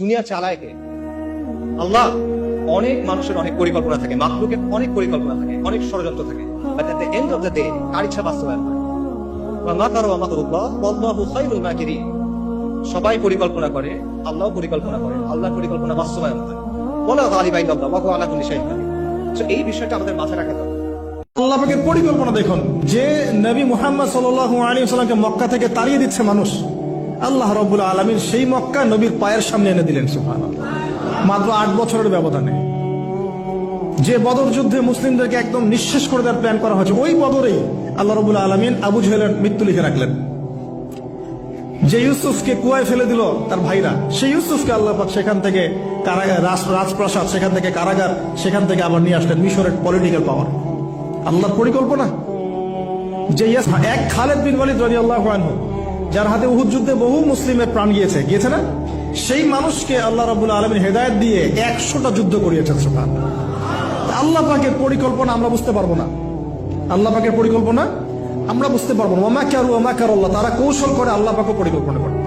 দুনিয়া চালায় কে? আল্লাহ অনেক মানুষের অনেক পরিকল্পনা থাকে, মাখলুকের অনেক পরিকল্পনা থাকে, অনেক ষড়যন্ত্র থাকে। এন্ড অফ দ্য ডে কার ইচ্ছা বাস্তবায়ন হয়। সবাই পরিকল্পনা করে আল্লাহ পরিকল্পনা করে, আল্লাহর পরিকল্পনা বাস্তবায়ন হয়। আলা এই বিষয়টা আমাদের মাথায় রাখা দরকার। আল্লাহ পরিকল্পনা দেখুন, যে নবী মুহাম্মদ সাল্লাল্লাহু আলাইহি সাল্লামকে মক্কা থেকে তাড়িয়ে দিচ্ছে মানুষ। আল্লাহ রব্বুল আলামিন সেই মক্কা নবীর পায়ের সামনে এনে দিলেন, সুবহানাল্লাহ। মাত্র আট বছরের ব্যবধানে। যে বদর যুদ্ধে মুসলিমদেরকে একদম নিঃশেষ করে দেওয়ার প্ল্যান করা হয়েছে, ওই বদরেই আল্লাহ রবুল আলমিন আবু জহেলের মৃত্যু লিখে রাখলেন। যে ইউসুফকে কুয়ায় ফেলে দিল তার ভাইরা, সেই ইউসুফকে আল্লাহ সেখান থেকে কারাগার রাজপ্রাসাদ, সেখান থেকে কারাগার, সেখান থেকে আবার নিয়ে আসলেন মিশরের পলিটিক্যাল পাওয়ার আল্লাহর পরিকল্পনা? যে ইয়াস এক খালেদ বিন ওয়ালিদ রাদিয়াল্লাহু আনহু যার হাতে উহুদ যুদ্ধে বহু মুসলিমের প্রাণ গিয়েছে। গিয়েছে না? সেই মানুষকে আল্লাহ রাবুল আলমীর হেদায়ত দিয়ে একশোটা যুদ্ধ করিয়েছেন সোফান আল্লাহ পাকের পরিকল্পনা আমরা বুঝতে পারব না। আল্লাহ পাকের পরিকল্পনা আমরা বুঝতে পারব না। ওমা কারু ওমা কার আল্লাহ তারা কৌশল করে আল্লাহ পাকে পরিকল্পনা করে।